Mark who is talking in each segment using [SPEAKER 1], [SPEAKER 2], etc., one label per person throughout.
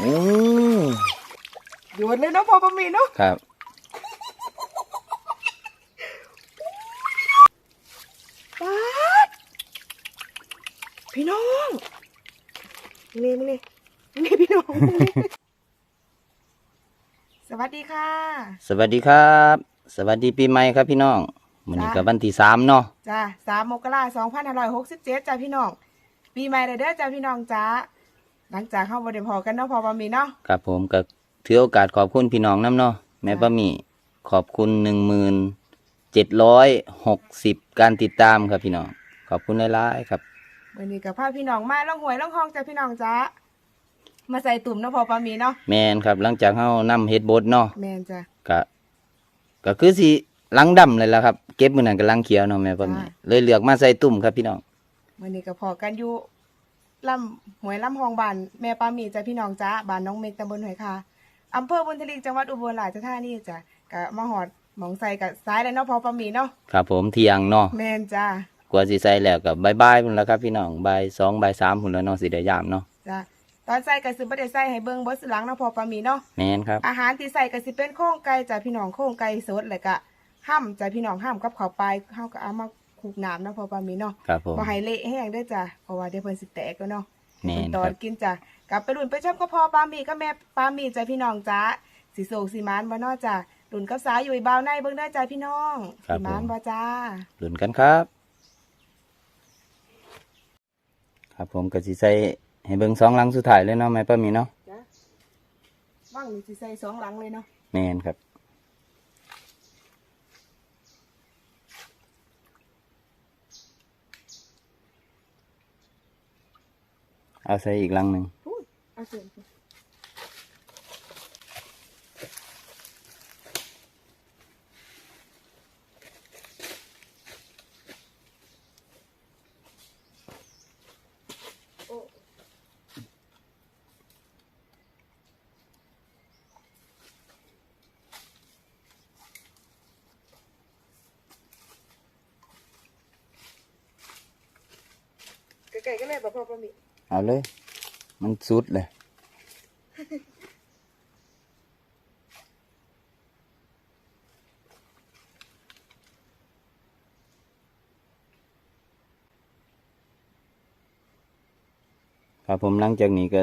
[SPEAKER 1] โอ้
[SPEAKER 2] โยนเลยเนาะพอประมีเนาะ
[SPEAKER 1] ครับ
[SPEAKER 2] ป๊าดพี่น้องนี่นี่นี่พี่น้องสวัสดีค่ะ
[SPEAKER 1] สวัสดีครับ สวัสดีปีใหม่ครับพี่น้องวันนี้
[SPEAKER 2] จ้ะ
[SPEAKER 1] ก็วันที่สามเนาะ
[SPEAKER 2] จ้าสามมกราสองพันห้าร้อยหกสิบเจ็ดจ้าพี่น้อง ปีใหม่เลยเด้อจ้าพี่น้องจ้า หลังจากเข้าบริพอกันเนาะพอประมีเนาะ
[SPEAKER 1] ครับผมก็ถือโอกาสขอบคุณพี่น้องน้ำเนาะแม่ป้าหมีขอบคุณหนึ่งหมื่นเจ็ดร้อยหกสิบการติดตามครับพี่น้อง ขอบคุณหลายๆครับ
[SPEAKER 2] วันนี้กับพาพี่น้องมาล่องหวยล่องห้องจ้าพี่น้องจ้ามาใส่ตุ่มเนาะพอประมีเนาะ
[SPEAKER 1] แมนครับ หลังจากเฮานำเฮ็ดบดเนาะ
[SPEAKER 2] แมนจ้า
[SPEAKER 1] ก็ก็คือสิหลังดำเลยละครับ เก็บมือนั้นกับลังเขียวเนาะแม่ป้าหมี
[SPEAKER 2] จ้ะ
[SPEAKER 1] เลยเลือกมาใส่ตุ่มครับพี่น้อง
[SPEAKER 2] วันนี้ก็พอกันอยู่ ลำหวยลำหองบานแม่ปามีจ้าพี่น้องจ้าบ้านน้องเมกตำบลหอยคาอำเภอบุญทลีจังหวัดอุบลราชธานีจ้ะก็มาหอดหมองใส่กับซ้ายแล้วเนาะพอปามีเนาะ
[SPEAKER 1] ครับผมเที่ยงเนาะ
[SPEAKER 2] แมนจ้าก
[SPEAKER 1] ว่าสิใส่แล้วกับบายบายพุ่นแล้วครับพี่น้องบายสองบายสามพุ่นแล้วเนาะสิได้ยามเนาะ
[SPEAKER 2] จ้าตอนใส่ก็สิบ่ได้ใส่ให้เบิ่งเบิดสหลังเนาะพอปามีเนาะ
[SPEAKER 1] แมนครับ
[SPEAKER 2] อาหารที่ใส่ก็สิเป็นโครงไก่จ้ะพี่น้องโครงไก่สดแล้วก็ห้ำจ้ะพี่น้องห้ำกับข้าวปลายเฮาก็เอามา คลุกน้ำเนาะพอปามีเนาะ
[SPEAKER 1] ครับผม
[SPEAKER 2] บ่ให้เละแห้งเด้อจ้ะเพราะว่าเดี๋ยวเพิ่นสิแตกแล้วเนาะ
[SPEAKER 1] แม่น
[SPEAKER 2] ตอ
[SPEAKER 1] ครั
[SPEAKER 2] น
[SPEAKER 1] บ
[SPEAKER 2] กินจ้ะกลับไปรุ่นไปชมก็พอปามีก็แม่ปามีจ้ะพี่น้องจ้าสีโศกสีมานบ่เนอจ้ะรุ่นกับสายอยู่อีบ่าวในเบิ่งได้อจ้ะพี่น้องสีมานบ่จ้า
[SPEAKER 1] ลุ้นกันครับ ครับผมก็สิใส่ให้เบิ่งสองหลังสุดท้ายเลยเนาะแม่ป้าหมีเนาะ
[SPEAKER 2] จ้ะว่างนี่สิใส่สองหลังเลยเนาะ
[SPEAKER 1] แมนครับ เอาใส่อีกลังหนึ่ง
[SPEAKER 2] เอาเสียงสิโอ้ไก่ก็เลยบ่พอปามี
[SPEAKER 1] เอาเลย มันสุดเลยครับผมหลังจากนี้ก็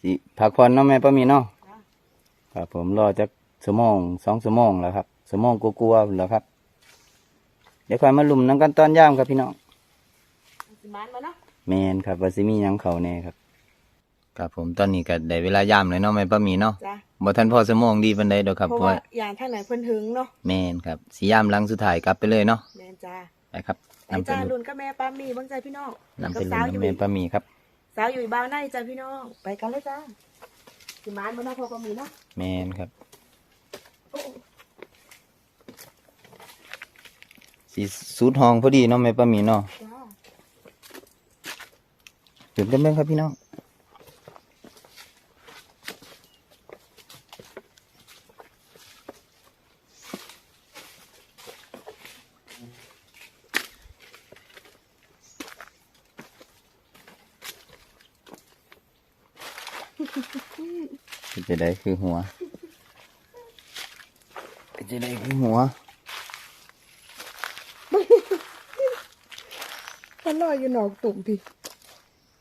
[SPEAKER 1] สิพักผ่อนเนาะแม่ป้ามีเนาะครับผมรอจักสมองสองสมองแล้วครับสมองกลัวๆแล้วครับ เดี๋ยวคอยมาลุ่มน้ำกันตอนย่ามครับพี่น้อง
[SPEAKER 2] สมานมาเนาะ
[SPEAKER 1] แมนครับว่าสิมีหยังเขาแน่ครับ ครับผมตอนนี้ก็ได้เวลาย่ามเลยเนาะแม่ป้ามีเนาะ
[SPEAKER 2] จ้ะ
[SPEAKER 1] บ่ทันพอสมองดีปานใดดอกครับ
[SPEAKER 2] เพราะ
[SPEAKER 1] เพราะ
[SPEAKER 2] ว่า
[SPEAKER 1] ว่า
[SPEAKER 2] อย่างท่านไหนเพิ่นถึงเนาะ
[SPEAKER 1] แมนครับสิย่ามหลังสุดท้ายกลับไปเลยเนาะ
[SPEAKER 2] แม่นจ้า
[SPEAKER 1] ไปครับ
[SPEAKER 2] ไอ้
[SPEAKER 1] นำไป
[SPEAKER 2] จ้า
[SPEAKER 1] ลุ่
[SPEAKER 2] รุ่นก็แม่ป้ามีเบิ่งใจพี่น้อง
[SPEAKER 1] นำไป
[SPEAKER 2] กับ
[SPEAKER 1] ลุ่
[SPEAKER 2] สาว
[SPEAKER 1] น
[SPEAKER 2] อยู่
[SPEAKER 1] แม่ป้ามีครับ
[SPEAKER 2] สาวอยู่บ้านในจ้าพี่น้องไปกันเลยจ้าสิมานบ่เนาะพอป้ามีเนาะ
[SPEAKER 1] แมนครับ
[SPEAKER 2] โอ้
[SPEAKER 1] สิสูดห้องพอดีเนาะแม่ป้ามีเนาะ
[SPEAKER 2] จ้า
[SPEAKER 1] หยุดกันเบิ่งครับพี่น้องป็นจะได้คือหัวป็นจะได้คือหัว
[SPEAKER 2] มันลอยอยู่นอกตุ่มพี่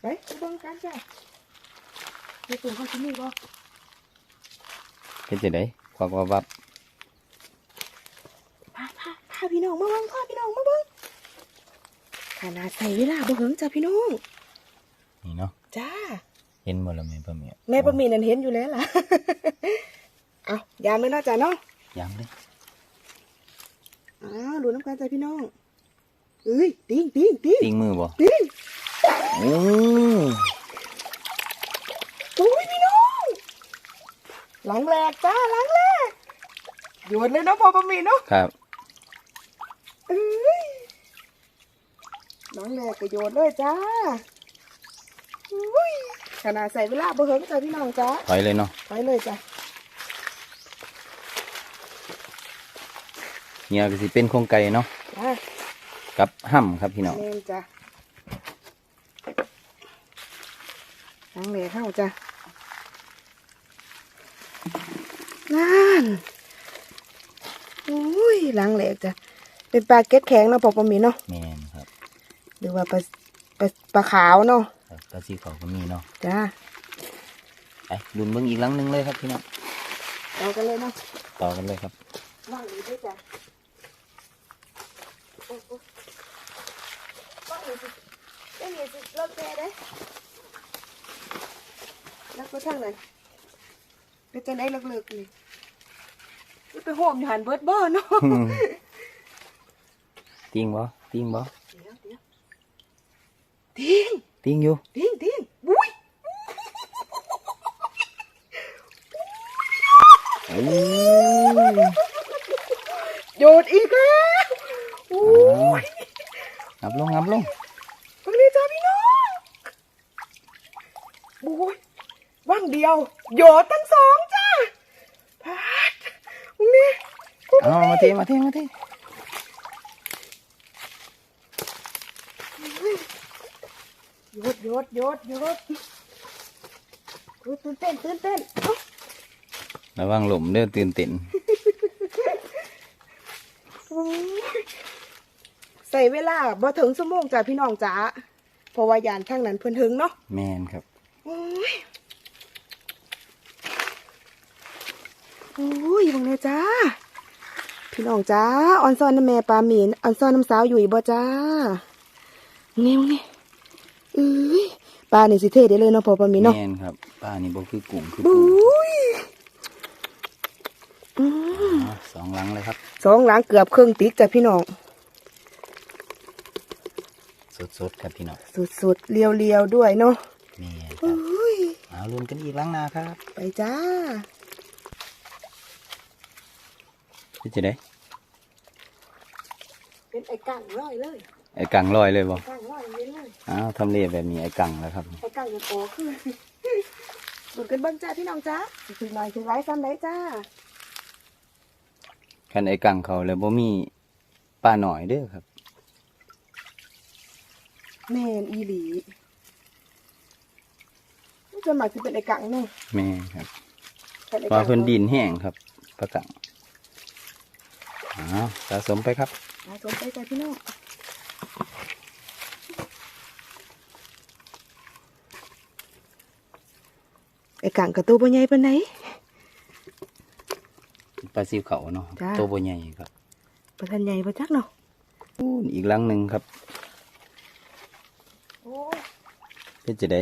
[SPEAKER 2] ไปไปเบิ่งกันจ้าในตุ่มเขาสิมีบ่
[SPEAKER 1] เป็นจะได้ควักวับวับ
[SPEAKER 2] พาพาพาพี่น้องมาเบิ่งพาพี่น้องมาเบิ่งขนาดใส่เวลาบ่เหิงจ้าพี่น้อง
[SPEAKER 1] นี่เนาะ
[SPEAKER 2] จ้า
[SPEAKER 1] เห็นหมดแล้วแม่ป้ามี
[SPEAKER 2] แม่ป้ามีนั่นเห็นอยู่แล้วล่ะ เอายามเลยเนาะจ้าเนาะ
[SPEAKER 1] ยังเลย
[SPEAKER 2] อ้าวดูน้ำกันจ้าพี่น้องเอ้ยติ้งติ้งติ้ง
[SPEAKER 1] ติงมือบ่
[SPEAKER 2] ติ้ง
[SPEAKER 1] โอ้
[SPEAKER 2] โอ้ยพี่น้องหลังแรกจ้าหลังแรกโยนเลยเนาะพอประมีเนาะ
[SPEAKER 1] ครับ
[SPEAKER 2] เอ้ยหลังแรกก็โยนเลยจ้าอุ้ยขนาดใส่เวลาบ่เหิงจ้าพี่น้องจ้า
[SPEAKER 1] ถอยเลยเนาะ
[SPEAKER 2] ไปเลยจ้า
[SPEAKER 1] เนี่ยก็สิเป็นโครงไก่เนาะ
[SPEAKER 2] จ้า
[SPEAKER 1] กับห่ำครับพี่น้อง
[SPEAKER 2] เล่นจ้า หลังแรกเข้าจ้านั่นอุ้ยหลังแหลกจ้ะเป็นปลาเก็ดแข็งเนาะปอปอมีเนาะ
[SPEAKER 1] แมนครับ
[SPEAKER 2] หรือว่าปลาปลาปลาขาวเนาะ
[SPEAKER 1] ครับกระสีเขาก็มีเนาะ
[SPEAKER 2] จ้า
[SPEAKER 1] ไปดุนเบิ้งอีกหลังหนึงเลยครับพี่น้อง
[SPEAKER 2] เอากันเลยเนาะ
[SPEAKER 1] ต่อกันเลยครับ
[SPEAKER 2] ว่างอยู่ด้วยจ้ะโอ้โหว่างอยู่สิไม่มีสิเลิกแกได้ แล้วก็ทางไหนไปจะได้เลิกๆนี่นี่ไปโหมอยู่หันเบิร์ดบ่เนาะ
[SPEAKER 1] ติ้งบ่ติ้งบ่
[SPEAKER 2] เดี๋ยวเดี๋ยวทิ้ง
[SPEAKER 1] ติ้งอยู่
[SPEAKER 2] ทิ้งทิ้งบุ้ย
[SPEAKER 1] เอ้ย
[SPEAKER 2] โยนอีกแล้วโอ้ย
[SPEAKER 1] งับลงงับลง
[SPEAKER 2] ตรงนี้จ้าพี่น้องบุ้ย ว่างเดียว โยนทั้งสองจ้าพัดตรงนี้
[SPEAKER 1] เอามาเทมาเทมาเท
[SPEAKER 2] โยดโยดโยดโยดอุ๊ยตื่นเต้นตื่นเต้นเอ้า
[SPEAKER 1] ระวังหลุมเด้อตื่นเต้น
[SPEAKER 2] โอ้ยใส่เวลาบ่ถึงชั่วโมงจ้าพี่น้องจ้าเพราะว่ายานทางนั้นเพิ่นถึงเนาะ
[SPEAKER 1] แมนครับ
[SPEAKER 2] โอ้ยโอ้ยบังเลยจ้า พี่น้องจ้าออนซอนน้ำแม่ปลาหมีนออนซอนน้ำสาวอยู่อีบ่จ้านี่มึงนี่เอ้ยปลานี่สิเทได้เลยเนาะพอปลาหมีเนาะ
[SPEAKER 1] แมนครับป้านี่บ่คือกุ้งคือ
[SPEAKER 2] บุ
[SPEAKER 1] ปู้
[SPEAKER 2] ยอืม
[SPEAKER 1] อะสองหลังเลยครับ
[SPEAKER 2] สองหลังเกือบครึ่งติ๊กจ้ะพี่น้อง
[SPEAKER 1] สดๆครับพี่น้อง
[SPEAKER 2] สุดๆเลียวๆด้วยเนาะ
[SPEAKER 1] แมนค
[SPEAKER 2] โอ้
[SPEAKER 1] รับ
[SPEAKER 2] ย
[SPEAKER 1] เอาลุ้นกันอีกหลังหนาครับ
[SPEAKER 2] ไปจ้า
[SPEAKER 1] พี่จะได้
[SPEAKER 2] เป็นไอ้กังร้อยเลย
[SPEAKER 1] ไอ้กังลอยเลยบ่
[SPEAKER 2] กังร้อยเลยเลย
[SPEAKER 1] อ้าวทำเลแบบนี้ไอ้กังแล้วครับ
[SPEAKER 2] ไอ้กังจะโตขึ้นดูกันเบ้างจ้าพี่น้องจ้าถึงหน่อยถึงไรซ้ำไรจ้า
[SPEAKER 1] คันไอ้กังเขาแล้วบ่มีป้าหน่อยเด้อครับ
[SPEAKER 2] แม่นอีหลีจะหมายคือเป็นไอ้กังเนาะ
[SPEAKER 1] แม่ครับ
[SPEAKER 2] ป็ไอ้
[SPEAKER 1] ปลา
[SPEAKER 2] กัง
[SPEAKER 1] เพิ่นดินแห้งครับปลากัง อ้าวสะสมไปครับ
[SPEAKER 2] มาสนใจจ้าพี่น้องไอ้กังกับตัวบ่ใหญ่ปานไหน
[SPEAKER 1] ปลาซิวเขาเนาะ
[SPEAKER 2] จ้า
[SPEAKER 1] ตัวบ่ใหญ่ครับ
[SPEAKER 2] ปานทันใหญ่ปะจักเนาะ
[SPEAKER 1] อู้อีกหลังหนึ่งครับ
[SPEAKER 2] โอ้ย
[SPEAKER 1] เป็นจะได้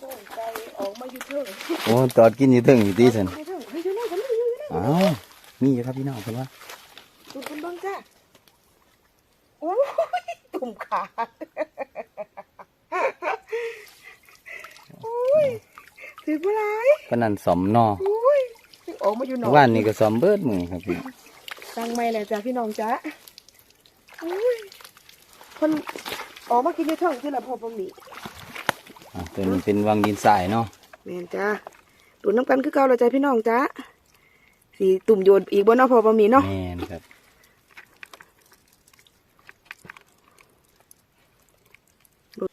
[SPEAKER 2] สนใจออกมาอยู่เถอะ
[SPEAKER 1] โอ้ตอดกินอยู่เถึงอยู่ตีสัน
[SPEAKER 2] ไม่เถอะไม่อยู่นี่กันไม่อยู่นี่
[SPEAKER 1] อ้าว มีอยู่ครับพี่น้องเพิ่นว่า
[SPEAKER 2] ดูคุณเบ้างจ้าโอ้ยตุ่มขาดโอ้ยถือปลาย
[SPEAKER 1] ปานนันสอมนอ
[SPEAKER 2] โอ้ยถือออกมาอยู่หนอ
[SPEAKER 1] ว่านนี่ก็สอมเบิดมือครับพี่
[SPEAKER 2] ตั้งไม่แหละจ้าพี่น้องจ้าโอ้ยคนออกมากินอยู่เถอะที่ละพอบะหมี่
[SPEAKER 1] อะตัวนี้เป็นวังดินทรายเนาะ
[SPEAKER 2] แม่นจ้าดูน้ำกันคือเก่าเลยจ้าพี่น้องจ้า สีตุ่มโยนอีกบนเนาะพอบะหมี่เนาะ
[SPEAKER 1] แม่นครับ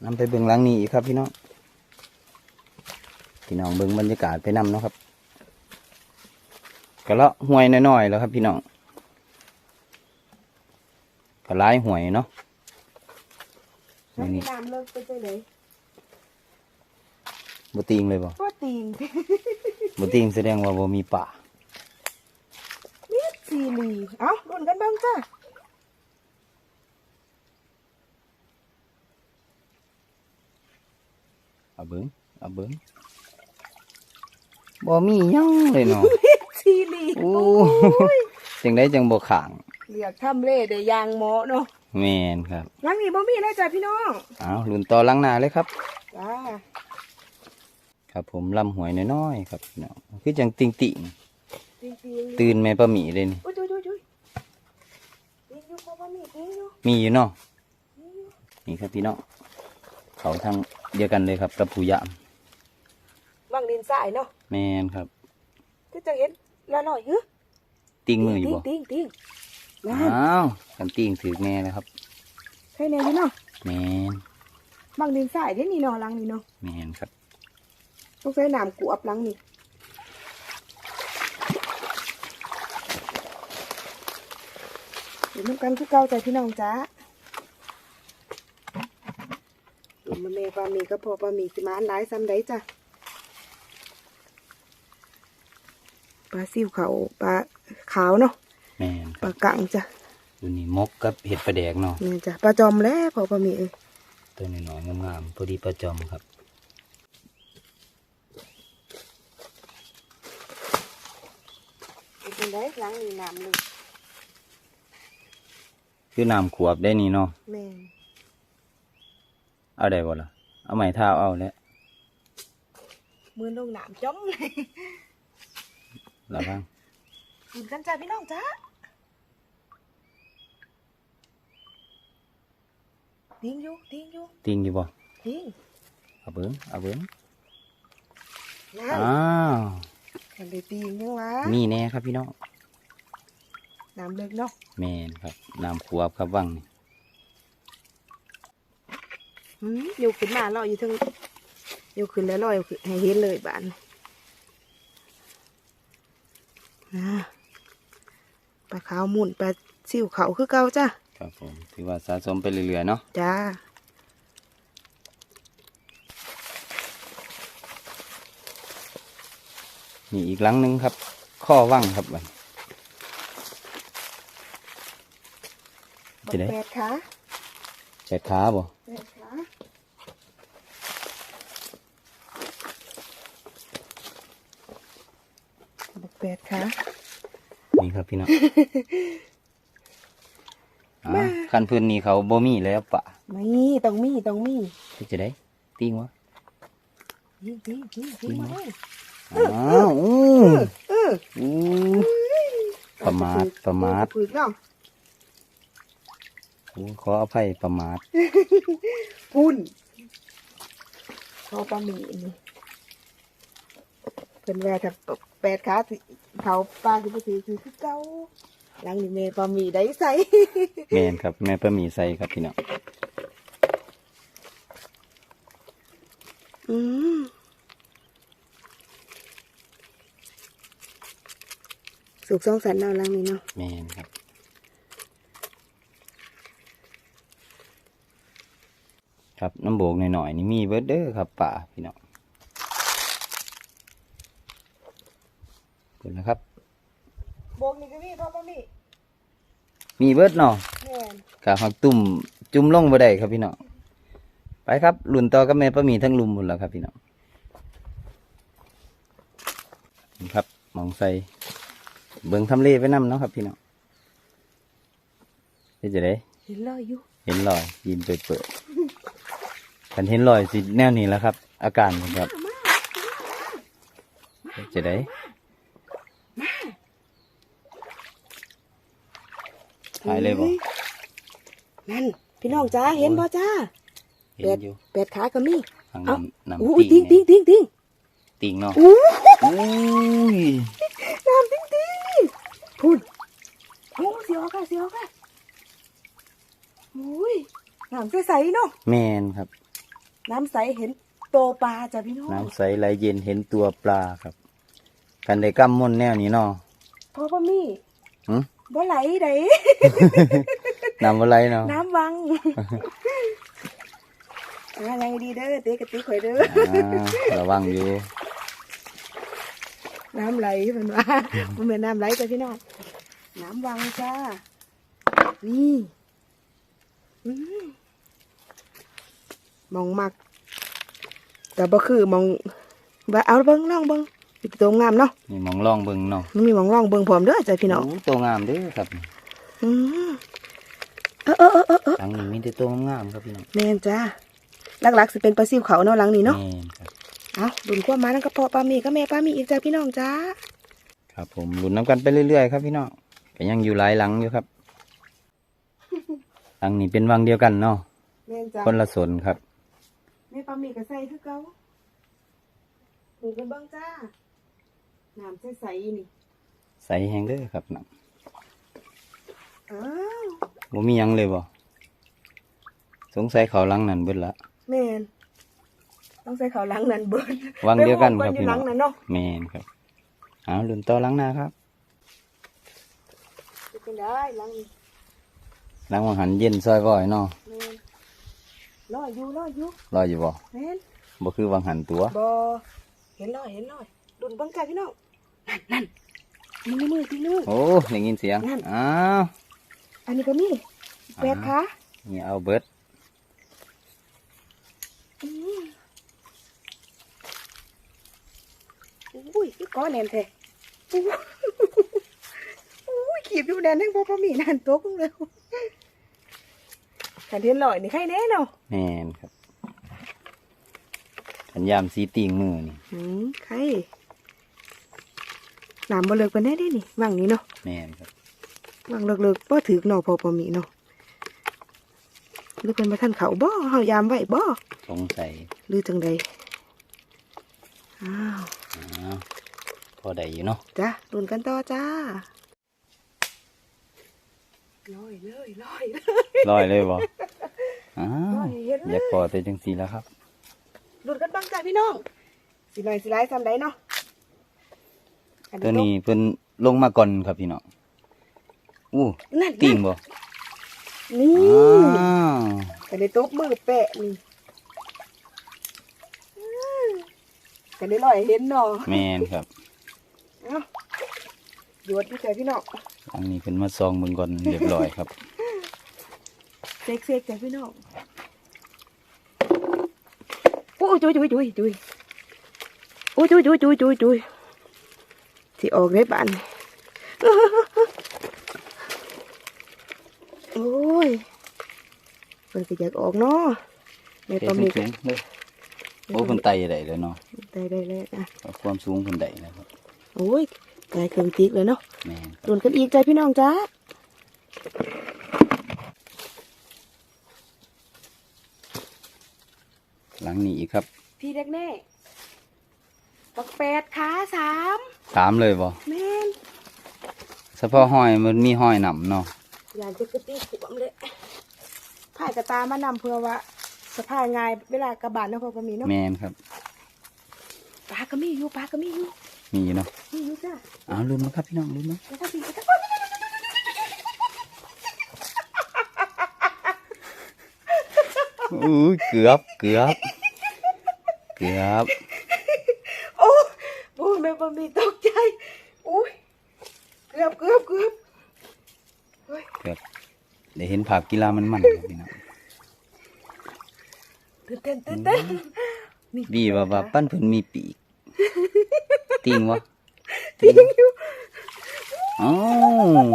[SPEAKER 1] นำไปเบิ่งหลังนี้อีกครับพี่น้องพี่น้องเบิ่งบรรยากาศไปนำเนาะครับก็เลาะห่วยน้อยๆแล้วครับ พี่น้องก็หลายห่วยเนาะ
[SPEAKER 2] น้ำน้ำเลิกไปเลย
[SPEAKER 1] บ่ติงเลยบ่
[SPEAKER 2] ก็ตีน
[SPEAKER 1] บ่ติงแสดงว่าบ่มีป่า
[SPEAKER 2] นิด ซีรีเอ้าดุนกันบ้างจ้า
[SPEAKER 1] เอาเบิ่งเอาเบิ่งบ่มีหยังเลยเนาะ
[SPEAKER 2] นิดซีรี
[SPEAKER 1] โอ้จังได้จังบ่ขาง
[SPEAKER 2] เรียกทำเล่ได้ยางหมอเนาะ
[SPEAKER 1] แม่นครับ
[SPEAKER 2] ยังนี่บ่มีเลยจ้าพี่น้อง
[SPEAKER 1] เอาลุ้นต่อหลังหน้าเลยครับ
[SPEAKER 2] จ้า
[SPEAKER 1] ครับผมลำหวยน้อยๆครับพี่น้องคือจังติง ติง
[SPEAKER 2] จริง
[SPEAKER 1] ๆตื่นแม่ปลาหมีเลยนี่
[SPEAKER 2] ๆอุ้ยอุ้ยอุ้ยอุ้ยจริงอยู่พ่อพ่อมีจริงอยู่
[SPEAKER 1] มีอยู่เนาะ
[SPEAKER 2] จริงอยู่
[SPEAKER 1] นี่ครับพี่น้องเขาทางเดียวกันเลยครับกับผู้ยาม
[SPEAKER 2] วางดินสายเนาะ
[SPEAKER 1] แม่นครับ
[SPEAKER 2] คือจังเห็นละหน่อยเฮ้ย
[SPEAKER 1] ติงมืออยู่บ่
[SPEAKER 2] ติ้งติ้งนั่น
[SPEAKER 1] อ้าวกันติงถือแม่นะครับ
[SPEAKER 2] ใช่แน่พี่เนาะ
[SPEAKER 1] แม่น
[SPEAKER 2] วางดินสายเด้นี่เนาะหลังนี่เนาะ
[SPEAKER 1] แม่นครับ
[SPEAKER 2] ต้องใช้น้ำกูอับหลังนี่ เป็นน้ำกันคือเก่าใจพี่น้องจ้าลุมมาเมปลาหมีก็พอปลาหมีสิมาอันหลายซ้ำได้จ้ะปลาซิวเขาปลาขาวเนาะ
[SPEAKER 1] แม่นค
[SPEAKER 2] ป
[SPEAKER 1] รั
[SPEAKER 2] ลา
[SPEAKER 1] บ
[SPEAKER 2] กังจ้ะ
[SPEAKER 1] ดูนี่มกกับเห็ดปลาแดกเนาะ
[SPEAKER 2] นี่จ้ะปลาจอมแล้วพอปลาหมีเอ้ย
[SPEAKER 1] ตัวน้อยๆงามๆพอดีปลาจอมครับ
[SPEAKER 2] เป็นได้ล้างนี่น้ำเลย
[SPEAKER 1] คือน้ำขวบได้นี่เนาะ
[SPEAKER 2] แม่น
[SPEAKER 1] เอาได้บ่ล่ะเอาไม้เท้าเอาแล้ว
[SPEAKER 2] มือลงน้ำจ้อมเลย
[SPEAKER 1] ระวัง
[SPEAKER 2] กินกันจ้ะพี่น้องจ้าทิ้งอยู่ทิ้งอยู่
[SPEAKER 1] ติงอยู่บ่
[SPEAKER 2] ทิ้ง
[SPEAKER 1] เอาเบิ้งเอาเบิ้ง
[SPEAKER 2] นั่น
[SPEAKER 1] อ้าว
[SPEAKER 2] กันเลยตีนยังวะ
[SPEAKER 1] มีแน่ครับพี่น้อง
[SPEAKER 2] น้ำเลิกเนาะ
[SPEAKER 1] แม่นครับน้ำขวบครับวังนี่
[SPEAKER 2] หืมอยู่ขึ้นมาลอยอยู่ทั้งอยู่ขึ้นแล้วลอยขึ้นให้เห็นเลยบานนะปลาขาวหมุนปลาซิวเขาคือเก่าจ้ะ
[SPEAKER 1] ครับผมถือว่าสะสมไปเรื่อยๆเนาะ
[SPEAKER 2] จ้า
[SPEAKER 1] นี่อีกหลังหนึงครับ ข้อวังครับวัน จะได้
[SPEAKER 2] แปดขา
[SPEAKER 1] แปดขาบ่
[SPEAKER 2] แปดขาบอกแปดขา
[SPEAKER 1] นี่ครับพี่น้องอ่าคันพื้นนี้เขาบ่มีแล้วปะ
[SPEAKER 2] ไม่ต้องมีต้องมี
[SPEAKER 1] จะได้ติ้งวะ
[SPEAKER 2] ทิ้งทิ้งทิ้งทิ้งมาเลย
[SPEAKER 1] อ้าวอู้
[SPEAKER 2] เออ
[SPEAKER 1] อู้ประมาทประมาท
[SPEAKER 2] ผืนเนาะ
[SPEAKER 1] อู้ ขออภัยประมาท
[SPEAKER 2] พุ่นเขาปลาหมี่นี่เป็นแวถ้าแปดขาสิเขาปลาคือภาษีคือคือเก่าหลังนี่เมปลาหมี่ได้ใส่
[SPEAKER 1] แม่นครับ แม่ประมีใส่ครับพี่น้อง
[SPEAKER 2] อืมสุกสองสันเอาหลังนี้เนาะ
[SPEAKER 1] แม่นครับ ครับน้ำโบกหน่อยๆนี่มีเบิร์ดเด้อครับป่าพี่น้องเดี๋ยวนะครับ
[SPEAKER 2] โบกนี่ก็มีพ่อปลาหมี่
[SPEAKER 1] มีเบิร์ดเนาะ
[SPEAKER 2] แม่น
[SPEAKER 1] กาหักตุ่มจุ่มลงบ่ได้ครับพี่น้องไปครับลุ่นต่อกับแม่ป้าหมีทั้งลุมหมดแล้วครับพี่น้องนี่ครับหมองใส่เบิ่งทำเลไว้นำเนาะครับพี่น้องเฮ็ดจะได้
[SPEAKER 2] เห็นลอยอยู่
[SPEAKER 1] เห็นรอยยินเปิดเปิด กันเห็นรอยสิแนวนี้แหล้วครับ อาการมันครับเฮ็ดจะได้ถ่ายเลยบ่
[SPEAKER 2] ฮ้นั่นพี่น้องจ้าเห็นบ่จ้า
[SPEAKER 1] เห็นอยู่
[SPEAKER 2] แปดขาก็มี
[SPEAKER 1] ทาง
[SPEAKER 2] เอ้า
[SPEAKER 1] น้ำ
[SPEAKER 2] อู้
[SPEAKER 1] น้ำ
[SPEAKER 2] ติ
[SPEAKER 1] ติ่
[SPEAKER 2] ง
[SPEAKER 1] ง
[SPEAKER 2] ติงติงติง
[SPEAKER 1] ติ่งเนาะ
[SPEAKER 2] อู้
[SPEAKER 1] อุ้ย
[SPEAKER 2] น้ำติงติงพุ่นโอ้เสียวค่ะเสียวค่ะอุ้ยน้ำใสๆเนาะ
[SPEAKER 1] แมนครับ
[SPEAKER 2] น้ำใสเห็นโตปลาจ้ะพี่น้อง
[SPEAKER 1] น้ำใสไหลเย็นเห็นตัวปลาครับ กันได้กำมนแนวนี้เนาะ
[SPEAKER 2] พ่อปลามี
[SPEAKER 1] หึ
[SPEAKER 2] บ่ไหลได
[SPEAKER 1] น้ำอะไรเนาะ
[SPEAKER 2] น้ำวังอะไรดีเด้อเตะกระติกข่อยเด้อ
[SPEAKER 1] อ่าระวังอยู่
[SPEAKER 2] น้ำไหลมันว่ามันเป็นน้ำไหลจ้ะพี่น้องน้ำวังจ้านี่อืม มองมัก แต่บ่คือมองว่าเอาเบิ้งล่องเบิ้งสิตัวงามเนาะ
[SPEAKER 1] นี่หมองล่องเบิ่งเนาะ
[SPEAKER 2] มันมีมองล่องเบิ้งพร้อมเด้อจ้ะพี่น้อง
[SPEAKER 1] โอ้ตัวงามเด้อครับ
[SPEAKER 2] อืมเออเออเออเออเออ
[SPEAKER 1] หลังนี้มีแต่ตัวงามๆครับพี่น้อง
[SPEAKER 2] แม่นจ้าหลักๆสิเป็นปลาซิวเขาเนาะหลังนี้เนาะ
[SPEAKER 1] แม่นครับ
[SPEAKER 2] เอาดุนขั้วมานั่นก็พอปลาหมีก็แม่ปลาหมีอีกจ้าพี่น้องจ้า
[SPEAKER 1] ครับผมหลุนน้ำกันไปเรื่อยๆครับพี่น้องก็ยังอยู่หลายหลังอยู่ครับหลังนี้เป็นวังเดียวกันเนาะ
[SPEAKER 2] แม่นจ้า
[SPEAKER 1] คนละสนครับ
[SPEAKER 2] แม่ปลาหมีก็ใส่คือเก่าหนูกันเบิ้งจ้าน้ำใสๆนี่
[SPEAKER 1] ใส่แห้งเด้อครับน้
[SPEAKER 2] อ้าวำ
[SPEAKER 1] บ่มีหยังเลยบ่สงสัยเขาหลังนั่นเบิดละ
[SPEAKER 2] แม่นต้องใส่เขาวหล้างนั่นเบิด
[SPEAKER 1] วังเดียวกัน
[SPEAKER 2] ไป
[SPEAKER 1] ครับ
[SPEAKER 2] โฮม
[SPEAKER 1] พี่
[SPEAKER 2] อยู่ห
[SPEAKER 1] น้
[SPEAKER 2] ลั
[SPEAKER 1] อง
[SPEAKER 2] งนั่นเนาะ
[SPEAKER 1] แม่นครับเอาหลุนต่อหลังหน้าครับ
[SPEAKER 2] เป็นได้หลังนี้
[SPEAKER 1] ล้างวังหันเย็นซอยบ่อยเนาะ
[SPEAKER 2] แม่น รออยู่รออยู่
[SPEAKER 1] รออยู่บ่
[SPEAKER 2] แม่น
[SPEAKER 1] บ่คือวังหันตัว
[SPEAKER 2] บ่เห็นรอยเห็นรอยดุนเบังกันพี่น้องนั่นนั่นนี่มือพี่มือ
[SPEAKER 1] โอ้ได้ยินเสียง
[SPEAKER 2] นั่น
[SPEAKER 1] อ้าว
[SPEAKER 2] อันนี้ก็มีแปดขา
[SPEAKER 1] นี่เอาเบิด
[SPEAKER 2] อืมอุ้ยพี่ก้อนแนนแท้อู้อุ้ยขีบอยู่แดนแห่งพ่อพ่อมีนั่นตัวกุ้งเลย ขันเทียนลอยนี่ใครแน่เนาะ
[SPEAKER 1] แม่นครับขันยามสีติงมือนี่
[SPEAKER 2] อืมใครน้ำบ่เลิกไปแน่ได้นี่ว่างนี้เนาะ
[SPEAKER 1] แม่นครับ
[SPEAKER 2] ว่างเลิกๆบ่ถือเนาะพ่อพ่อมีเนาะหรือเป็นมาท่านเขาบ่เฮายามไว้บ่
[SPEAKER 1] สงสัย
[SPEAKER 2] หรือจังใดอ้าว
[SPEAKER 1] อ้าวพอได้อยู่เนาะ
[SPEAKER 2] จ้ะลุ้นกันต่อจ้าลอยเลยลอยเลย
[SPEAKER 1] ลอยเลยบ่ อ้า
[SPEAKER 2] ล
[SPEAKER 1] ว
[SPEAKER 2] อยเห็นเล
[SPEAKER 1] อยยากพอแต่จังสีแล้วครับ
[SPEAKER 2] ลุ้นกันบ้างจ้าพี่น้องสิลอยสิไล่ซ้ำใดเนาะอั
[SPEAKER 1] ตัวนี้เพิ่นลงมาก่อนครับพี่น้องอู้
[SPEAKER 2] นั่น
[SPEAKER 1] ติ่งบ่
[SPEAKER 2] นี่
[SPEAKER 1] อ้าว
[SPEAKER 2] กันได้ตบมือแปะนี่อืมกันได้ลอยเห็นเนาะ
[SPEAKER 1] แม่นครับ
[SPEAKER 2] เอ้าหยวดพี่ใจพี่น้อง
[SPEAKER 1] อันนี้เพิ่นมาซองเบิ่งก่อนเรียบร้อยครับ
[SPEAKER 2] เซ็กเซ็กใจพี่น้องโอ้ยจุยจุยจุยจุยโอ้ยจุยจุยจุยจุยจุยที่ออกได้บ้านโอ้ยเพิ่นก็อยากออกเนาะใน
[SPEAKER 1] เท
[SPEAKER 2] ตอน
[SPEAKER 1] สู
[SPEAKER 2] นี้
[SPEAKER 1] งๆเลยโอ้เพิ่นไต่ได้เลยเนาะ
[SPEAKER 2] ได้ได้เลยอะ
[SPEAKER 1] เอาความสูงเพิ่นได้แล้วครับ
[SPEAKER 2] โอ้ยไกลเครื่องจิกเลยเนาะ
[SPEAKER 1] แม่น
[SPEAKER 2] ตุนกันอีกใจพี่น้องจ้า
[SPEAKER 1] ลังนี้อีกครับ
[SPEAKER 2] พี่เล็กแน่ปักแปดขาสาม
[SPEAKER 1] สามเลยบ่
[SPEAKER 2] แม่น
[SPEAKER 1] เฉพาะห้อยมันมีห้อยหนำเนาะ
[SPEAKER 2] อย่าจะกระตีขวมเลยพายกระตามานำเพื่อว่าสะพายง่ายเวลากระบาดเนาะพอก็มีเนาะ
[SPEAKER 1] แม่นครับ
[SPEAKER 2] ปลาก็มีอยู่ปลาก็มีอยู่
[SPEAKER 1] มีอยู่เนาะ
[SPEAKER 2] มีอยู่จ้า
[SPEAKER 1] เอาลุ้นมาครับพี่น้องลุ้นมา
[SPEAKER 2] แล้วก็พี่ก็
[SPEAKER 1] อู้ยเกือบเกือบ เกือบ
[SPEAKER 2] โอ้โอ้แม่บะมีตกใจอุ้ยเกือบเกือบเกือบเฮ้ย
[SPEAKER 1] เกือบได้เห็นภาพกีฬามันมันครับพี่น้อง
[SPEAKER 2] ตื่นเต้นตื่นเต้นนี่
[SPEAKER 1] บีว่าว่าปั้นเพิ่นมีปีกติงวะ
[SPEAKER 2] ทิ้งอยู่
[SPEAKER 1] อ้าว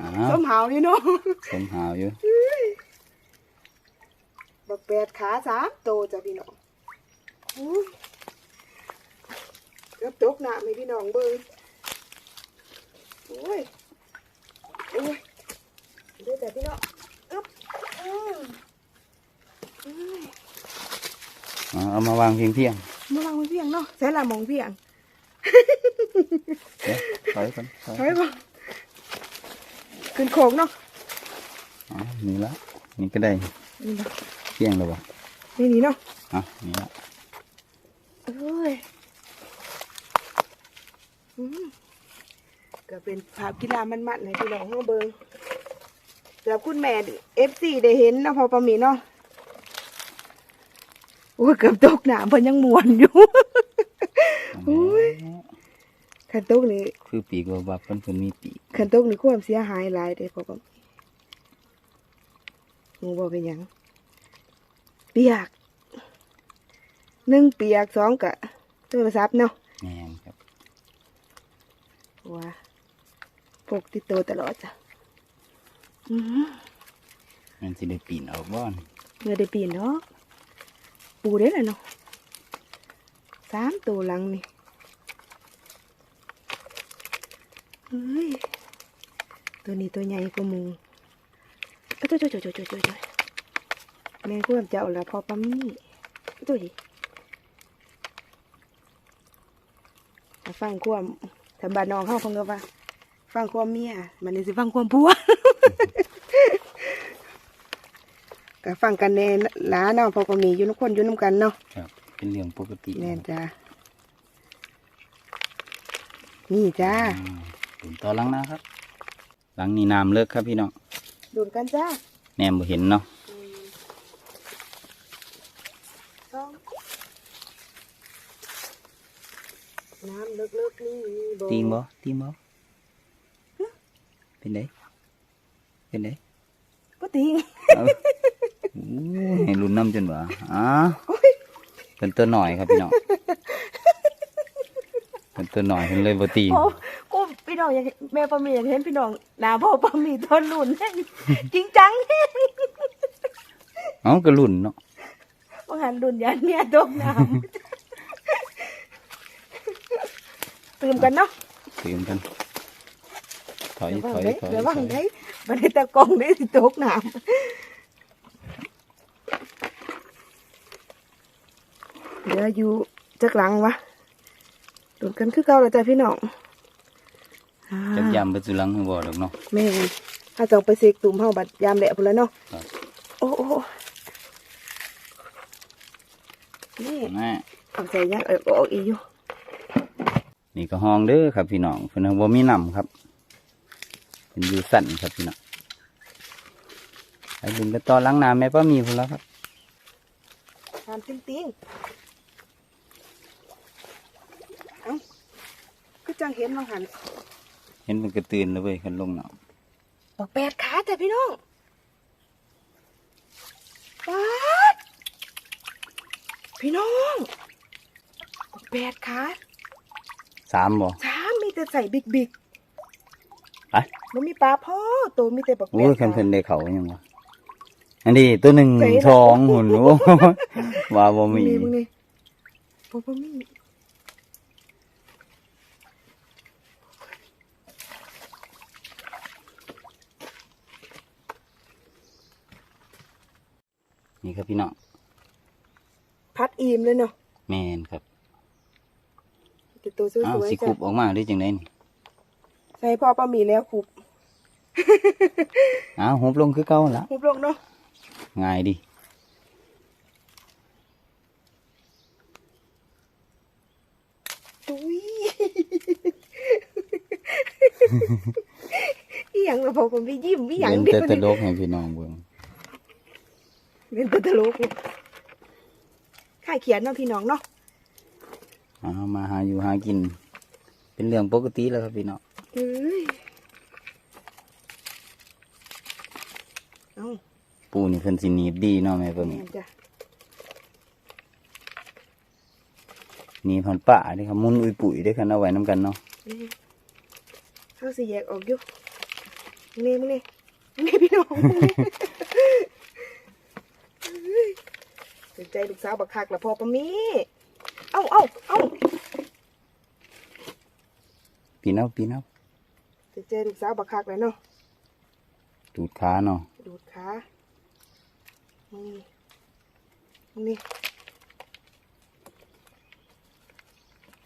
[SPEAKER 1] อ้า
[SPEAKER 2] ส
[SPEAKER 1] ว
[SPEAKER 2] มหาวอยู่เนาะ
[SPEAKER 1] สมหาวอยู่
[SPEAKER 2] บักแปดขาสามโตวจ้ะพี่น้องอุ้ยเกือบตกหน้าไหมพี่น้องเบิ้งโอ้ยโอ้ยเดูจ้ะพี่น้องอึ๊บอืมอืม
[SPEAKER 1] เอาเอามาวางเพียงเพียง
[SPEAKER 2] มาวางไว้เพียงเนาะใช้ละหมองเพียง
[SPEAKER 1] เดี๋ยวถอยก่อนถอย
[SPEAKER 2] ถอยบ่ขึ้นโขงเนาะ
[SPEAKER 1] อ๋อนี่ละนี่ก็ได้
[SPEAKER 2] นี่เนาะ
[SPEAKER 1] เพียงแล้วบ่
[SPEAKER 2] นี่นี่เนาะ
[SPEAKER 1] อะนี่ละ
[SPEAKER 2] เอ้ยอืมก็เป็นภาพกีฬามันๆให้พี่น้องเฮาเบิ่งแล้วคุณแม่เอฟซีได้เห็นเนาะพอประมีเนาะโอ้ยเกือบตกหนามเพิ่นยังมวนอยู่โอ้ยคันตกนี่
[SPEAKER 1] คือปีกว่าว่าเพิ่นเพิ่นมีปีก
[SPEAKER 2] คันตกนี่ความเสียหายหลายเด้พอประมีงูบ่เป็นหยัง เปียกหนึ่งเปียกสองกะโทรศัพท์เนาะ
[SPEAKER 1] แม่นครับ
[SPEAKER 2] ว่าพกติดตัวตลอดจ้ะอือหือ
[SPEAKER 1] มันสิได้ปีนออกบ่อน
[SPEAKER 2] เมื่อได้ปีนเนาะปูได้แล้วเนาะสามตัวหลังนี่เฮ้ยตัวนี้ตัวใหญ่กว่าหมูเอ้ยจ้อยจ้อยจ้อยจ้อย จ้อยจ้อยแม่ควบเจ้าละพอปั๊มนี่ตัวนี้ถ้าฟังความถ้าบ้านน้องเขาคงก็ว่า ฟังความเมียมันนี่สิฟังความผัวก็ฟังกันในหลาเนาะเพอก็มีอยู่น้ำคนอยู่น้ำกันเนาะ
[SPEAKER 1] ครับ เป็นเรื่องปกติ
[SPEAKER 2] แน่นจ้านี่จ้า
[SPEAKER 1] อ่าเป็นต่อหลังนะครับ หลังนี้น้ำเลิกครับพี่น้อง
[SPEAKER 2] ดูดกันจ้า
[SPEAKER 1] แนมบ่เห็นเนาะ
[SPEAKER 2] สองน้ำลึกๆนี่บ่
[SPEAKER 1] ตีงบ่ตีงบ่เป็นไดเป็นได
[SPEAKER 2] บ่ติง
[SPEAKER 1] เอาอู้ให้ลุ้นน้ำจนว่าอ้าเป็นตัวหน่อยครับพี่น้องเป็นตัวหน่อยเพิ่นเลยบ่ตีง
[SPEAKER 2] โอ้กูพี่น้องอยากเห็นแม่ปามีอยากเห็นพี่น้องหน้าพ่อปามีทนรุ่นแห้งจริงจังแห้ง
[SPEAKER 1] เอ้าก็ลุ้นเนาะ
[SPEAKER 2] ว่าหันรุ่นยันเนี่ยตกน้ำ ตื่มกันเนาะ
[SPEAKER 1] ตื่นกันถอย
[SPEAKER 2] ระวั
[SPEAKER 1] ถ
[SPEAKER 2] ง
[SPEAKER 1] อย
[SPEAKER 2] ได้
[SPEAKER 1] ถอย
[SPEAKER 2] ระวัง
[SPEAKER 1] ถอย
[SPEAKER 2] ได้บันไดตะกองได้สิตกน้ำเหลืออยู่จักหลังวะตื่มกันคือเก่าแล้วจ้ะพี่น้องอ่า
[SPEAKER 1] จักยามไปสุหลังให้บ่ดอกเนาะ
[SPEAKER 2] แม่นถ้าจะเอาไปเสกตุ่มเฮาบัดยามแหละพุ่นแล้วเนาะ
[SPEAKER 1] ครับ
[SPEAKER 2] โอ้โอ้นี่
[SPEAKER 1] แม่
[SPEAKER 2] เอาใจยังเออออกอีกอยู่
[SPEAKER 1] นี่ก็ห้องเด้อครับพี่น้องเพิ่นว่าบ่มีน้ำครับ เป็นอยู่สั่นครับพี่น้องไปดึงกันต่อหล้างน้ำแม่ป้ามีพุ่นแล้วครับ
[SPEAKER 2] ทานติ้งติ้งเอ้าก็จังเห็นบางหัน
[SPEAKER 1] เห็นมันกระตื่นแล้วเว้ยคันลงน้
[SPEAKER 2] บอกแปดขาแต่พี่น้องปัดพี่น้องบอกแปดขาำ
[SPEAKER 1] สามบ่
[SPEAKER 2] สามมีแต่ใส่บิ๊กบิ๊ก
[SPEAKER 1] ไป
[SPEAKER 2] มันมีปลาพ่อตัวมีแต่บอกแป
[SPEAKER 1] โอ้ย
[SPEAKER 2] ด
[SPEAKER 1] คัน
[SPEAKER 2] ขา
[SPEAKER 1] เพิ่นได้เขายังวะอันนี้ตัวหนึ่ง
[SPEAKER 2] ใส่ละ
[SPEAKER 1] สองหุ่นโอ้ว่าบ่
[SPEAKER 2] มึง
[SPEAKER 1] มี
[SPEAKER 2] นี่มึงนี่พ่อพ่อมี
[SPEAKER 1] นี่ครับพี่น้อง
[SPEAKER 2] พัดอิ่มเลยเนาะ
[SPEAKER 1] แม่นครับ
[SPEAKER 2] ติดตัวส
[SPEAKER 1] อ้าว
[SPEAKER 2] วย
[SPEAKER 1] สิ
[SPEAKER 2] ๆจ้ะ
[SPEAKER 1] คุบออกมาได้จังไดนี่
[SPEAKER 2] ใส่พ่อปลาหมีแล้วขุบ
[SPEAKER 1] อ้าวหุบลงคือเก่าละ
[SPEAKER 2] ขุบลงเนาะ
[SPEAKER 1] ง่ายดิ
[SPEAKER 2] อุ้ยอีหยังละพ่อผมไปยิ้มอีหยัง
[SPEAKER 1] เล่น
[SPEAKER 2] เดี
[SPEAKER 1] แต่
[SPEAKER 2] ยว
[SPEAKER 1] ต
[SPEAKER 2] นี่
[SPEAKER 1] ลกให้พี่น้องเบิ่ง
[SPEAKER 2] เล่นแต่ตลกเลยค่ายเขียนเนาะพี่น้องเนาะ
[SPEAKER 1] อ้าวมาหาอยู่หากิน เป็นเรื่องปกติแล้วครับพี่น้อง
[SPEAKER 2] เอ้ยเอ้า
[SPEAKER 1] ปูนี่เพิ่นสิหนีบดีเนาะแม่เพิ่น
[SPEAKER 2] แม่นจ้ะ
[SPEAKER 1] หนีบพันป่าเด้ครับมุนอุ้ยปุ๋ยเด้อคันเอาไว้นํกันเนาะ
[SPEAKER 2] นี่เข้าสิแยกออกอยู่นี่มึงนี่นี่พี่น้องมึงนี่เอ้ยสนใจลูกสาวบักคักละพ่อปะมี เอ้าเอ้าเอ้า
[SPEAKER 1] ปีนเอาปีนเอา
[SPEAKER 2] สนใจลูกสาวบักคักเลยเนาะ
[SPEAKER 1] ตูดขาเนาะ
[SPEAKER 2] ดูดขานี่นี่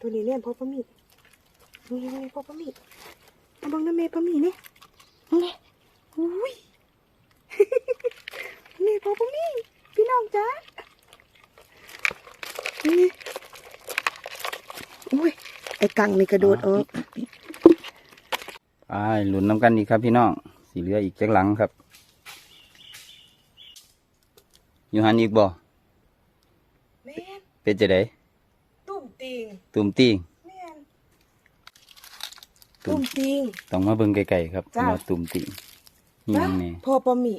[SPEAKER 2] ตัวนี้เนี่ยพ่อปะมีนี่นี่พ่อปะมีเอาบังน้ำเมย์ปะมีนี่นี่อุ้ยนี่พ่อปะมีพี่น้องจ้านี่ อุ้ยไอ้กังนี่กระโดดออก
[SPEAKER 1] ไปหลุนน้ำกันอีกครับพี่น้องสีเหลืออีกจักหลังครับ อยู่หันอีกบ่
[SPEAKER 2] แม่น
[SPEAKER 1] เป็นจะได
[SPEAKER 2] ตุ่มติง
[SPEAKER 1] ตุ่มตีง
[SPEAKER 2] แม่น
[SPEAKER 1] ตุ่
[SPEAKER 2] ตุ่
[SPEAKER 1] ม
[SPEAKER 2] มติง
[SPEAKER 1] ต้องมาเบิ่งไกลๆครับ
[SPEAKER 2] จ้า
[SPEAKER 1] ว่าตุ่มตีงนี่ยังแน่
[SPEAKER 2] พอปะหมี่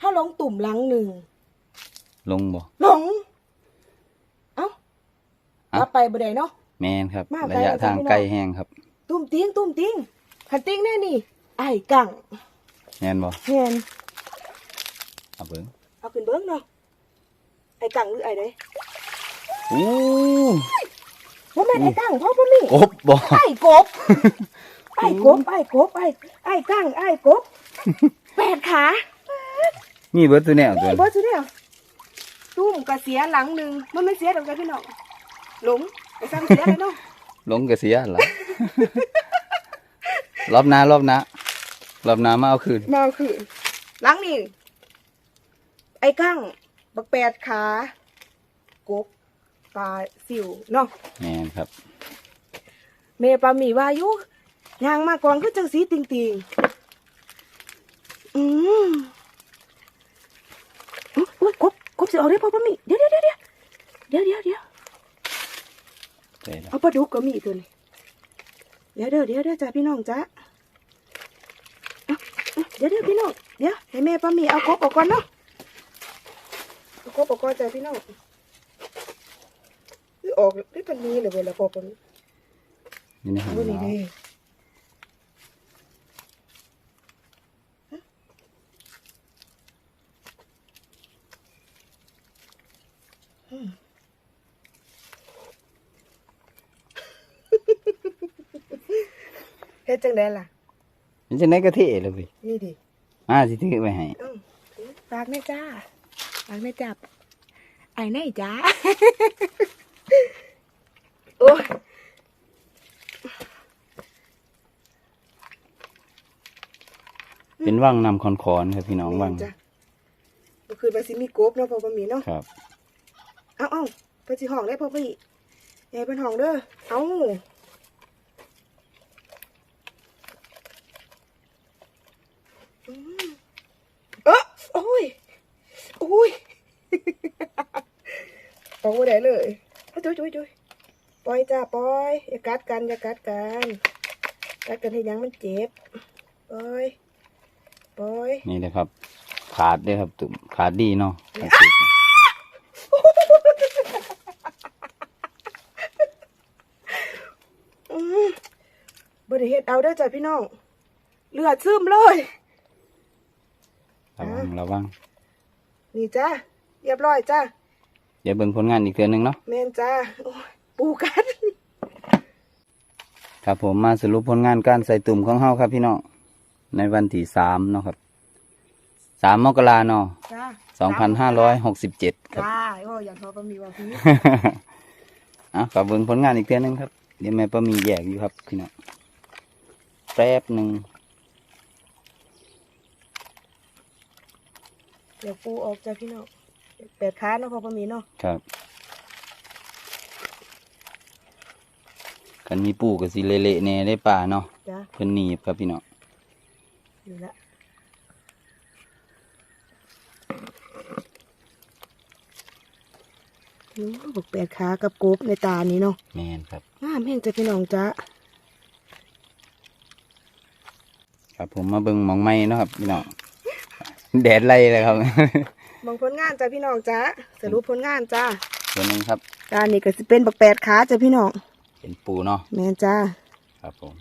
[SPEAKER 2] ถ้าลงตุ่มหลังหนึ่ง
[SPEAKER 1] ลงบ่
[SPEAKER 2] หลงเอ้า
[SPEAKER 1] เอ้า
[SPEAKER 2] รับ ไปบ่ได้เนาะ
[SPEAKER 1] แมนครับ
[SPEAKER 2] มาไกล
[SPEAKER 1] ระยะ
[SPEAKER 2] แล้ว
[SPEAKER 1] ทาง
[SPEAKER 2] จ้ะพี่น้อง
[SPEAKER 1] ไกลแห้งครับ
[SPEAKER 2] ตุ่มติงตุ่มติงขันติงแน่นี่ไอ้ายกัง
[SPEAKER 1] แมนบ่
[SPEAKER 2] เห็น
[SPEAKER 1] เอาเบิ่ง
[SPEAKER 2] เอาขึ้นเบิ้งเนาะไอ้กังหรือไอ้ใด
[SPEAKER 1] อู้
[SPEAKER 2] ว่าแม่นไอ้กังพ่อปะหมี่
[SPEAKER 1] กบบ่
[SPEAKER 2] ไอ้กบไอ้กบไอ้กบไอ้ไอ้กังไอ้กบแปดขา
[SPEAKER 1] มีเบิดตัวแนวตัว
[SPEAKER 2] ไอ้บอสเนี่ยตุ่มกระเสียหลังหนึ่งมันไม่เสียดอกจ้ะพี่น้อง หลงไอ้ซ้ำเสียเลยเนาะ
[SPEAKER 1] ลงก็เสียล่ะรอบหน้ารอบหน้ารอบหน้ามาเอาคืน
[SPEAKER 2] มาคือหล้างนี่ไอ้กั้งบักแปดขากบปลาสิวเนาะ
[SPEAKER 1] แมนครับ
[SPEAKER 2] เมปลาหมีวาอยุยางมากกวางก็จังสีติงติงอืมอุ๊ยอุ้ยกบกบสิออกได้พ่อปะมีเดี๋ยวเดี๋ยวเดี๋ยวเดี๋ยวเดี๋ยวเดี๋ยว
[SPEAKER 1] ใช่แล้ว
[SPEAKER 2] เอาปลาดุกก็มีตัวนี้เดี๋ยวเดี๋ยวเดี๋ยวเดี๋ยวจ้าพี่น้องจ้าเอาเอาเดี๋ยวเดี๋ยวพี่น้องเดี๋ยวให้แม่ป้ามีเอากบออกก่อนเนาะเอากบออกก่อนจ้าพี่น้องคือออกได้ปันนี้เลยเวลาพอปะมี
[SPEAKER 1] นี่ในหาง
[SPEAKER 2] วันนี้
[SPEAKER 1] เรา
[SPEAKER 2] เด้อืมเฮ็ดจังไดล่ะ
[SPEAKER 1] มันจะไหนกระเทะเลยเว้ย
[SPEAKER 2] นี่ดิ
[SPEAKER 1] มาสิถือไว้ให้
[SPEAKER 2] เอ้าฝากแม่จ้าฝากแม่จับไอ้ไหนจ้าโอ้ย
[SPEAKER 1] เป็นว่างนำคอนคอนๆครับพี่น้องว่าง
[SPEAKER 2] จ้ะเมื่อคืนมาสิมีกบเนาะพอบ่มีเนาะ
[SPEAKER 1] ครับ
[SPEAKER 2] เอ้าเอ้าไปสิห้องได้พอพี่ยายเป็นห้องเด้อเอ้าอืมเอ้อโอ้ย โอ้ย ปองบ่ได้เลยเอาจุยจุยจุยปล่อยจ้าปล่อย อย่ากัดกันอย่ากัดกันกัดกันให้ยังมันเจ็บปล่อยปล่อย
[SPEAKER 1] นี่เลยครับ ขาดเด้วยครับตุ่มขาดดีเนาะ
[SPEAKER 2] อืมบริเฮ็ดเอาเด้อจ้ะพี่น้องเลือดซึมเลย
[SPEAKER 1] ระวังระวัง
[SPEAKER 2] นี่จ้าเรียบร้อยจ้า
[SPEAKER 1] เดี๋ยวเบิ่งผลงานอีกเทื่อนึงเนาะ
[SPEAKER 2] แม่นจ้าโอ้ยปูกัด
[SPEAKER 1] ครับผมมาสรุปผลงานการใส่ตุ่มของเฮาครับพี่น้องในวันที่สามเนาะครับสามมกราเนาะ
[SPEAKER 2] จ้า
[SPEAKER 1] สองพันห้าร้อยหกสิบเจ็ดครับ
[SPEAKER 2] จ้าโอ้ยอย่างพอประมีว่าพี่
[SPEAKER 1] อะขอเบิ่งผลงานอีกเทื่อนึงครับเดี๋ยวแม่ป้ามีแยกอยู่ครับพี่น้องแป๊บหนึ่ง
[SPEAKER 2] เดี๋ยวปูออกจ้าพี่น้อง แปดขาเนาะพอประมีเนาะ
[SPEAKER 1] ครับกันมีปูกับสิเละๆแน่ได้ป่าเนาะ
[SPEAKER 2] จ้า
[SPEAKER 1] เพิ่นหนีบครับพี่น้อง
[SPEAKER 2] อยู่ละอืมบอกแปดขากับกบในตานี้เนาะ
[SPEAKER 1] แมนครับ
[SPEAKER 2] งามแห่งจ้ะพี่น้องจ้า
[SPEAKER 1] ครับผมมาเบิ่งหมองไม้เนาะครับพี่น้องแดดไล่เลยครับ
[SPEAKER 2] มองผลงานจ้าพี่น้องจ้าสรุปผลงานจ้า
[SPEAKER 1] ตัวหนึงครับ
[SPEAKER 2] การนี่ก็สิเป็นบักแปดขาจ้ะพี่น้อง
[SPEAKER 1] เป็นปูเนาะ
[SPEAKER 2] แม่นจ้า
[SPEAKER 1] ครับผม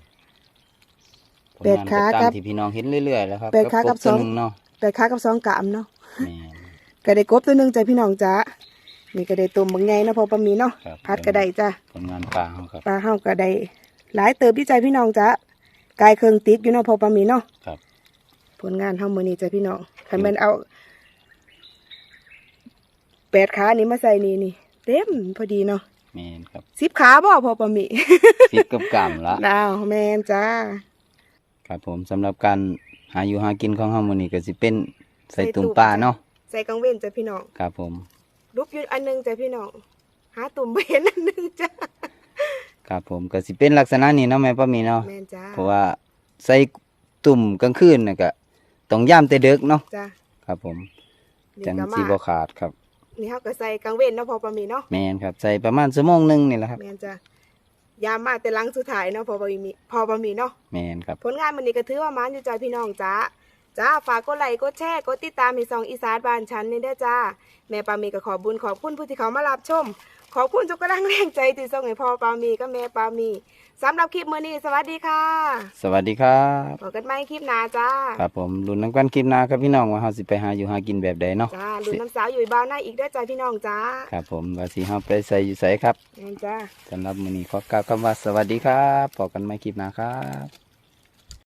[SPEAKER 2] แปดขา
[SPEAKER 1] ผลงนก็
[SPEAKER 2] ครั
[SPEAKER 1] ตา
[SPEAKER 2] บ
[SPEAKER 1] มที่พี่น้องเห็นเรื่อยๆแล้วครับ
[SPEAKER 2] แปดขากับ
[SPEAKER 1] ตัว
[SPEAKER 2] สอง
[SPEAKER 1] หนึงเนาะ
[SPEAKER 2] แปดขากับสองกามเนาะ
[SPEAKER 1] แม่น
[SPEAKER 2] ก็ได้กบตัวหนึ่งจ้ะพี่น้องจ้านี่ก็ได้ตุ่มบางไงเนาะพอประมีเนาะ
[SPEAKER 1] ครับ
[SPEAKER 2] พัดก็ได้จ้า
[SPEAKER 1] ผลงานปลาเขาครับ
[SPEAKER 2] ปลาเฮาก็ได้หลายเติบที่ใจพี่น้องจ้ากายเครื่องติดอยู่เนาะพอประมีเนาะ
[SPEAKER 1] ครับ
[SPEAKER 2] ผลงานเฮามื้อนี้จ้ะพี่น้องคันแม่นเอา แปดขานี่มาใส่นี่นี่ เต็มพอดีเนาะ
[SPEAKER 1] แม่นครับ
[SPEAKER 2] สิบขาบ่พอประมี
[SPEAKER 1] ซิดกับกามละ
[SPEAKER 2] ดาวแม่นจ้า
[SPEAKER 1] ครับผมสำหรับการหาอยู่หากินของเฮามื้อนี้ก็สิเป็นใส่
[SPEAKER 2] ใส่ตุ่
[SPEAKER 1] ตุ่
[SPEAKER 2] ม
[SPEAKER 1] มปลาเนาะ
[SPEAKER 2] ใส่กังเว้นจ้ะพี่น้อง
[SPEAKER 1] ครับผม
[SPEAKER 2] รูปอยู่อันหนึงจ้ะพี่น้องหาตุ่มบ่เห็นอันหนึงจ้ะ
[SPEAKER 1] ครับผมก็สิเป็นลักษณะนี้เนาะแม่ป้ามีเนาะ
[SPEAKER 2] แม่นจ้า
[SPEAKER 1] เพราะว่าใส่ตุ่มกลางคืนน่ะก็ต้องย่ามแต่ดึกเนาะ
[SPEAKER 2] จ้า
[SPEAKER 1] ครับผม
[SPEAKER 2] นี่
[SPEAKER 1] จัง
[SPEAKER 2] ก็
[SPEAKER 1] สิ
[SPEAKER 2] มา
[SPEAKER 1] บ่ขาดครับ
[SPEAKER 2] นี่เขาก็ใส่กังเว้นเนาะพอประมีเนาะ
[SPEAKER 1] แม่นครับใส่ประมาณชั่วโมงหนึงนี่แหละครับ
[SPEAKER 2] แม่นจ้ะยามมาแต่หลังสุดท้ายเนาะพอประมีพอประมีเนาะ
[SPEAKER 1] แม่นครับ
[SPEAKER 2] ผลงานมันนี้ก็ถือว่ามันอยู่จ้าพี่น้องจ้าจ้าฝากกดไลค์กดแชร์กดติดตามให้สองอีสานบ้านฉันนี่เด้อจ้า แม่ปามีก็ขอบุญขอบคุณผู้ที่เขามารับชม ขอบคุณทุกกำลังแรงใจที่ส่งให้พ่อปามีกับแม่ปามี สำหรับคลิปมื้อนี้สวัสดีค่ะ
[SPEAKER 1] สวัสดีครับ
[SPEAKER 2] พบกันใหม่คลิปหน้าจ้า
[SPEAKER 1] ครับผมลุ้นน้ำกันคลิปหน้าครับพี่น้องว่าเฮาสิไปหาอยู่หากินแบบใดเนาะ
[SPEAKER 2] จ้าลุ้นน้ำสาวอยู่บ้านหน้าอีกเด้อจ้าพี่น้องจ้า
[SPEAKER 1] ครับผมว่าสิเฮาไปใส่อยู่ไสครับ
[SPEAKER 2] แม่นจ้า
[SPEAKER 1] สำหรับมื้อนี้ขอกล่าวคำว่าสวัสดีครับพบกันใหม่คลิปหน้าครับ